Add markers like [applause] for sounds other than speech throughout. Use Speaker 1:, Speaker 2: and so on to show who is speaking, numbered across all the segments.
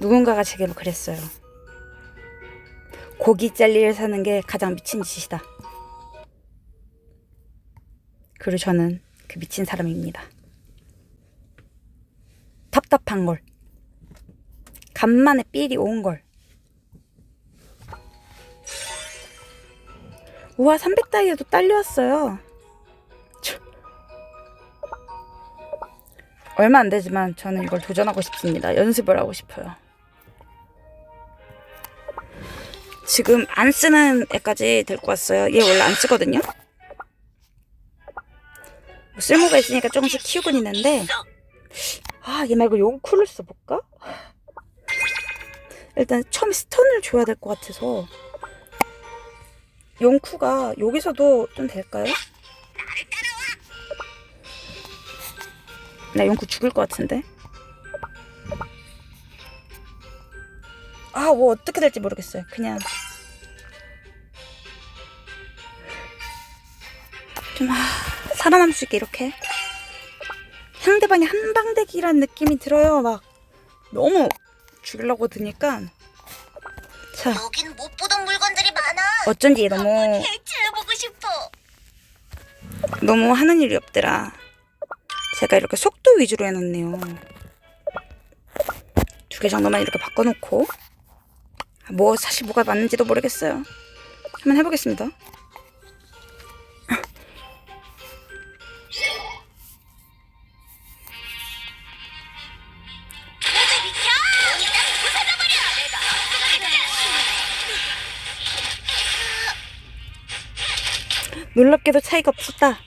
Speaker 1: 누군가가 제게 그랬어요. 고기 짤리를 사는 게 가장 미친 짓이다. 그리고 저는 그 미친 사람입니다. 답답한 걸. 간만에 삘이 온 걸. 우와 300다이에도 딸려왔어요. 참. 얼마 안 되지만 저는 이걸 도전하고 싶습니다. 연습을 하고 싶어요. 지금 안 쓰는 애까지 데리고 왔어요. 얘 원래 안 쓰거든요. 뭐 쓸모가 있으니까 조금씩 키우곤 있는데 아 얘 말고 용쿨을 써볼까? 일단 처음에 스턴을 줘야 될 것 같아서 용쿠가 여기서도 좀 될까요? 나 용쿠 죽을 것 같은데 아 뭐 어떻게 될지 모르겠어요 그냥 좀 아, 살아남을 수 있게 이렇게 상대방이 한방대기란 느낌이 들어요 막 너무 죽이려고 드니까 자
Speaker 2: 여긴 못 보던 물건들이 많아.
Speaker 1: 어쩐지 너무
Speaker 2: 해체해보고 싶어.
Speaker 1: 너무 하는 일이 없더라. 제가 이렇게 속도 위주로 해놨네요. 두 개 정도만 이렇게 바꿔놓고 뭐 사실 뭐가 맞는지도 모르겠어요. 한번 해보겠습니다. 놀랍게도 차이가 없었다.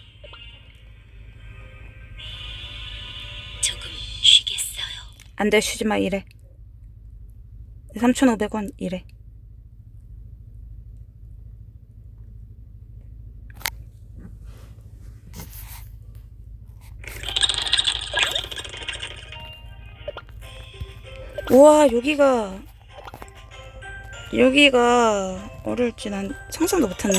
Speaker 2: 조금 쉬겠어요.
Speaker 1: 안 돼, 쉬지 마, 이래. 3,500원, 이래. 우와, 여기가, 여기가 어려울지 난 상상도 못했네.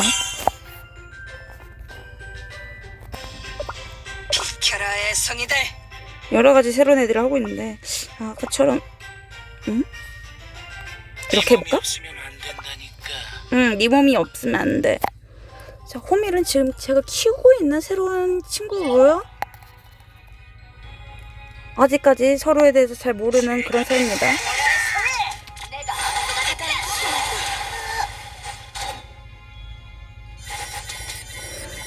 Speaker 3: 비켜라 애송이들
Speaker 1: 여러 가지 새로운 애들을 하고 있는데, 아, 아까처럼, 응? 이렇게 해볼까? 응, 네 몸이 없으면 안 돼. 자, 호밀은 지금 제가 키우고 있는 새로운 친구고요. 아직까지 서로에 대해서 잘 모르는 그런 사이입니다.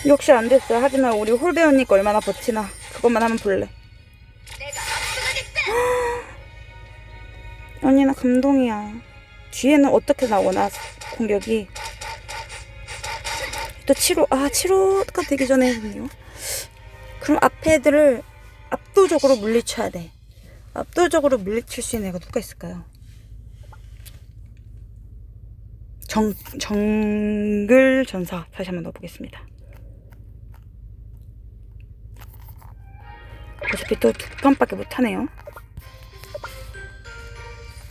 Speaker 1: 역시 안 됐어요. 하지만 우리 홀배 언니가 얼마나 버티나. 그것만 하면 볼래. [gasps] 언니 나 감동이야. 뒤에는 어떻게 나오나 공격이. 또 7호 아 7호가 되기 전에 했네요. 그럼 앞에 애들을 압도적으로 물리쳐야 돼. 압도적으로 물리칠 수 있는 애가 누가 있을까요? 정 정글 전사 다시 한번 넣어보겠습니다. 어차피 또 두 판밖에 못 하네요.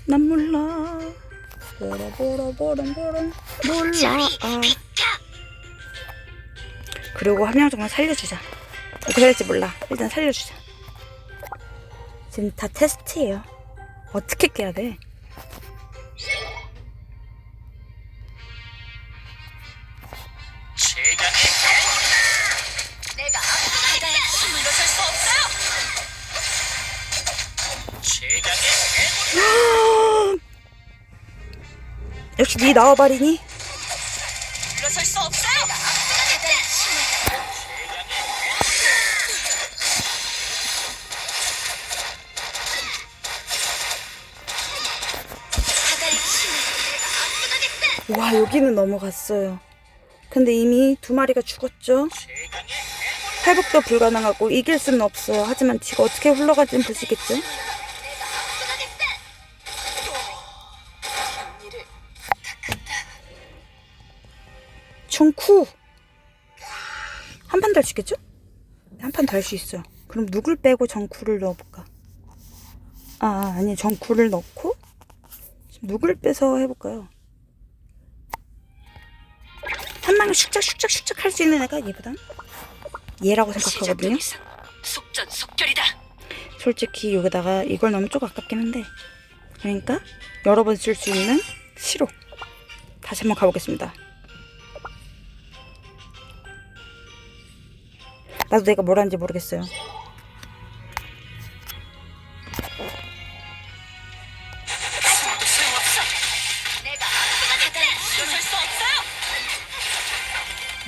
Speaker 1: 난 몰라. 보라 몰라. 아. 그리고 한 명 정도 살려주자. 어떻게 될지 몰라. 일단 살려주자. 지금 다 테스트예요. 어떻게 깨야 돼? 역시 네 나와버리니?
Speaker 2: 물러설 수 없어요.
Speaker 1: 와 여기는 넘어갔어요. 근데 이미 두 마리가 죽었죠. 회복도 불가능하고 이길 수는 없어요. 하지만 지가 어떻게 흘러갈지는 보시겠죠? 청쿠 한 판 더 할 수 있겠죠? 한 판 더 할 수 있어요. 그럼 누굴 빼고 정쿠를 넣어볼까? 아 아, 아니 정쿠를 넣고 누굴 빼서 해볼까요? 한 방에 슉쩍 슉쩍 슉쩍 할수 있는 애가 얘보단 얘라고 생각하거든요.
Speaker 2: 속전속결이다.
Speaker 1: 솔직히 여기다가 이걸 넣으면 조금 아깝긴 한데 그러니까 여러 번 쓸 수 있는 시로 다시 한번 가보겠습니다. 나도 내가 뭘 하는지 모르겠어요.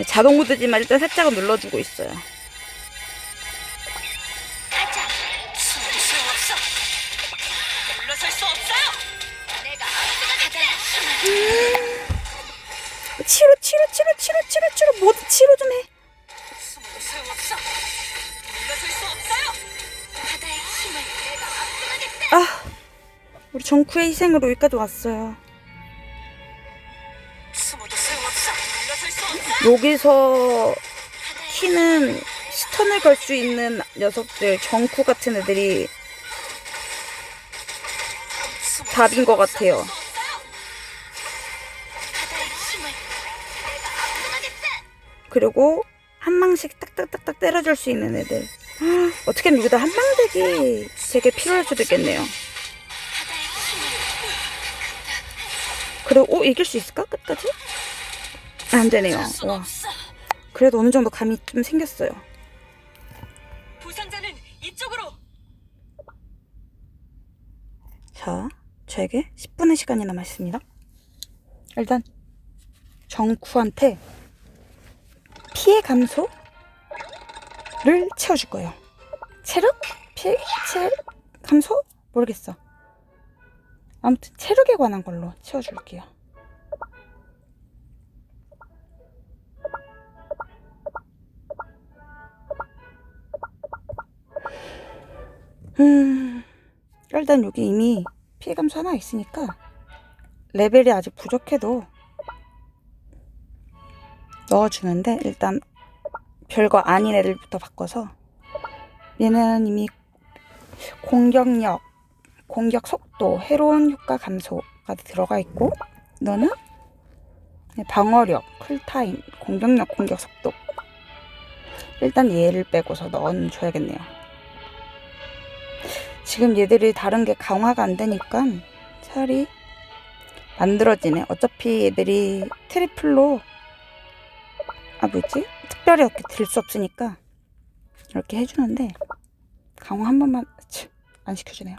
Speaker 1: 자동 모드지만 일단 살짝은 눌러주고 있어요. 치료, 치료, 치료, 치료, 치료, 치료, 모두 치료 좀 해. 우리 정쿠의 희생으로 여기까지 왔어요. 여기서 키는 스턴을 걸 수 있는 녀석들, 정쿠 같은 애들이 답인 것 같아요. 그리고 한 방씩 딱딱딱딱 때려줄 수 있는 애들. 헉, 어떻게 하면 여기다 한 방대기 되게 필요할 수도 있겠네요. 그리고 오 이길 수 있을까 끝까지? 안 되네요.
Speaker 3: 수
Speaker 1: 와,
Speaker 3: 없어.
Speaker 1: 그래도 어느 정도 감이 좀 생겼어요.
Speaker 3: 부상자는 이쪽으로.
Speaker 1: 자, 저에게 10분의 시간이 남아 있습니다. 일단 정쿠한테 피해 감소를 채워줄 거예요. 체력? 피해 체력 감소? 모르겠어. 아무튼 체력에 관한 걸로 채워줄게요. 음, 일단 여기 이미 피해 감소 하나 있으니까 레벨이 아직 부족해도 넣어주는데 일단 별거 아닌 애들부터 바꿔서 얘는 이미 공격력, 공격 속도, 해로운 효과 감소가 들어가 있고 너는 방어력, 쿨타임, 공격력, 공격 속도 일단 얘를 빼고서 넣어줘야겠네요. 지금 얘들이 다른 게 강화가 안 되니까 차라리 만들어지네. 어차피 얘들이 트리플로 아 뭐지? 특별히 이렇게 들 수 없으니까 이렇게 해주는데 강화 한 번만 치, 안 시켜주네요.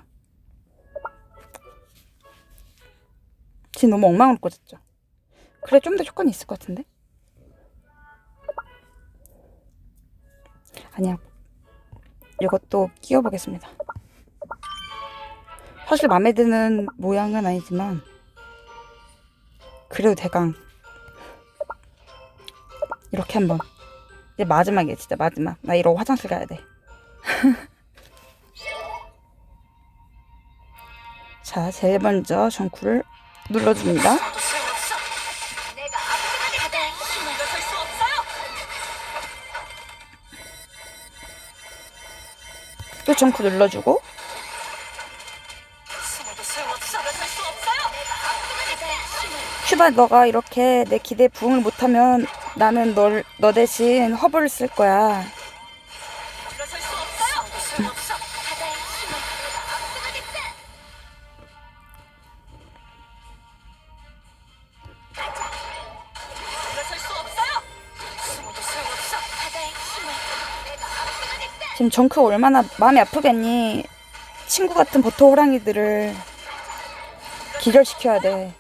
Speaker 1: 지금 너무 엉망으로 꽂았죠? 그래 좀 더 효과는 있을 것 같은데? 아니야. 이것도 끼워보겠습니다. 사실 마음에 드는 모양은 아니지만 그래도 대강 이렇게 한번 이제 마지막이야 진짜 마지막 나 이러고 화장실 가야 돼 [laughs] 자, 제일 먼저 정쿠를 눌러줍니다. 또 정쿠 눌러주고 슈바 너가 이렇게 내 기대에 부응을 못하면 나는 널, 너 대신 허브를 쓸 거야. 지금 정크가 얼마나 마음이 아프겠니? 친구 같은 버터 호랑이들을 기절시켜야 돼.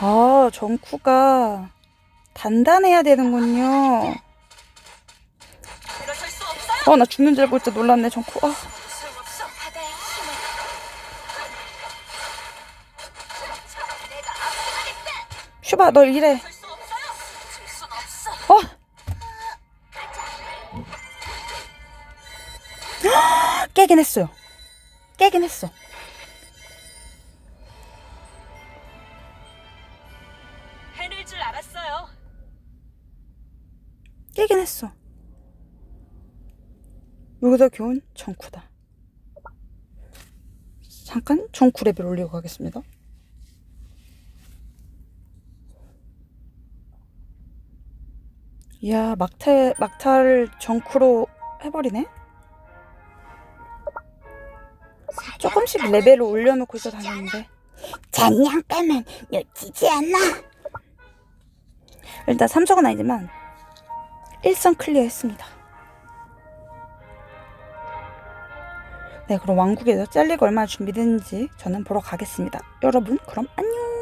Speaker 1: 아, 정쿠가 단단해야 되는군요.
Speaker 3: 어,
Speaker 1: 나 죽는 줄 알고 진짜 놀랐네, 정쿠. 아. 슈바, 너 이래. 없어 깨긴 했어요. 깨긴 했어.
Speaker 3: 해낼 줄 알았어요.
Speaker 1: 깨긴 했어. 여기다 겨운 정쿠다. 잠깐 정쿠 레벨 올리고 가겠습니다. 이야 막탈 막탈 정쿠로 해버리네. 조금씩 레벨을 올려놓고 있어 다녔는데. 잔냥 빼면 여지지 않나 일단 3성은 아니지만 1성 클리어 했습니다. 네 그럼 왕국에서 젤리가 얼마나 준비됐는지 저는 보러 가겠습니다. 여러분 그럼 안녕